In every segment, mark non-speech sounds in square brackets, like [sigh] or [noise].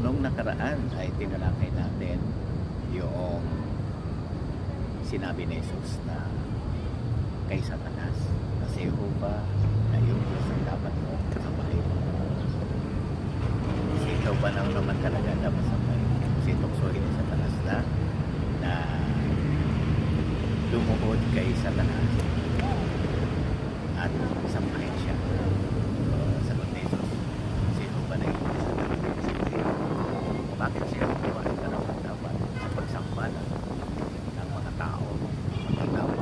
nung nakaraan ay tinalakay natin yung sinabi ni Jesus na kay Satanas na si Jehovah na yung Diyos ang dapat mo kasabahin. Si ikaw ba nang naman talaga dapat sabahin? Si tuksohin ni Satanas na na lumuhod kay Satanas at sampahin siya. Uh, sagot ni Jesus, si Jehovah na yung Diyos ang dapat mo kasabahin. Bakit siya gumawa ng karapat dapat sa pagsamba ng, mga tao, ng mga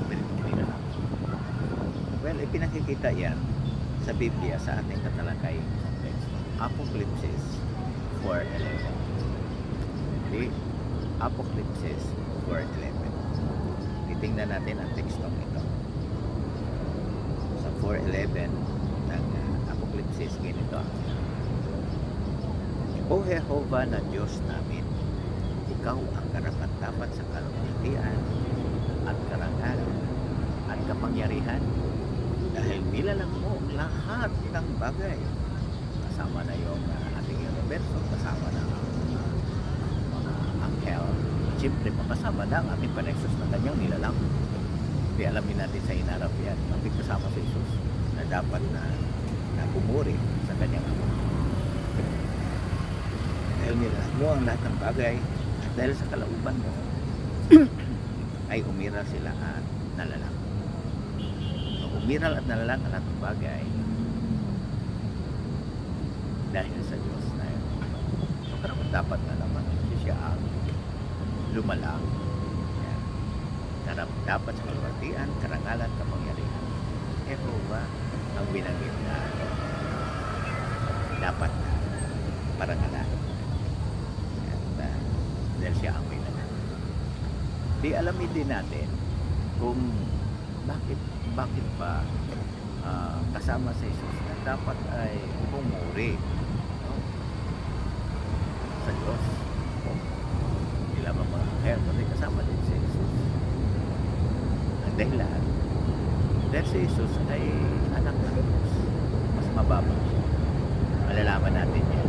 spiritong nilalang? Well, ipinakikita yan sa Biblia sa ating teksto. Apocalypse 4.11 Di, Apocalypse 4.11 Titingnan natin ang tekstong ito. Sa 4.11 ng uh, Apocalypse, ganito ang. O Jehovah na Diyos namin, ikaw ang karapat dapat sa kalungkitian at karangalan at kapangyarihan dahil nilalang mo lahat ng bagay. Kasama na yung uh, ating universo kasama na ang uh, mga anghel. Siyempre makasama na ang ating panexus na kanyang nilalang. Di alamin natin sa inarap yan. Bakit kasama si Jesus na dapat na na pumuri sa kanyang ama nilalang mo ang lahat ng bagay at dahil sa kalauban mo [coughs] ay umira sila at nalalang So, umiral at nalalang ang lahat ng bagay dahil sa Diyos na yun. So, karapat dapat na naman siya ang lumalang. Yan. Karapat dapat sa kalwatian, karangalan, kapangyarihan. Jehovah ang binanggit na dapat na parangalan. At uh, dahil siya ang binanggit. Di alamin din natin kung bakit bakit pa ah, kasama sa Jesus na dapat ay pumuri no? sa Diyos. Hindi lamang mga kundi kasama din si Jesus. Ang dahilan, dahil si Jesus ay anak ng Diyos. Mas mababang siya. Malalaman natin yan